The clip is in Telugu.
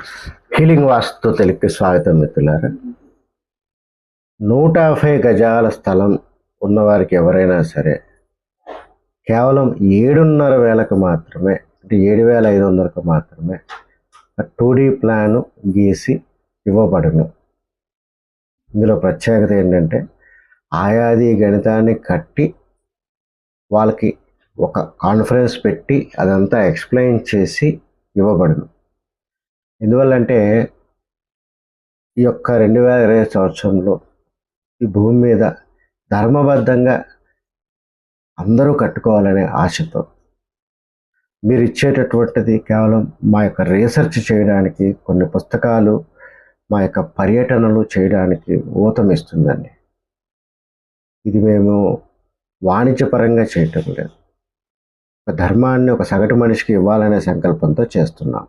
హీలింగ్ వాస్తు తెలుగుకి స్వాగతం మిత్రులారా. నూట యాభై గజాల స్థలం ఉన్నవారికి ఎవరైనా సరే కేవలం ఏడున్నర వేలకు మాత్రమే అంటే ఏడు వేల ఐదు వందలకు మాత్రమే టూ డీ ప్లాను గీసి ఇవ్వబడును. ఇందులో ప్రత్యేకత ఏంటంటే ఆయాది గణితాన్ని కట్టి వాళ్ళకి ఒక కాన్ఫరెన్స్ పెట్టి అదంతా ఎక్స్ప్లెయిన్ చేసి ఇవ్వబడును. ఎందువల్లంటే ఈ యొక్క రెండు వేల ఇరవై సంవత్సరంలో ఈ భూమి మీద ధర్మబద్ధంగా అందరూ కట్టుకోవాలనే ఆశతో మీరు ఇచ్చేటటువంటిది కేవలం మా యొక్క రీసెర్చ్ చేయడానికి కొన్ని పుస్తకాలు మా యొక్క పర్యటనలు చేయడానికి ఊతమిస్తుందండి. ఇది మేము వాణిజ్యపరంగా చేయటం లేదు. ఒక ధర్మాన్ని ఒక సగటు మనిషికి ఇవ్వాలనే సంకల్పంతో చేస్తున్నాం.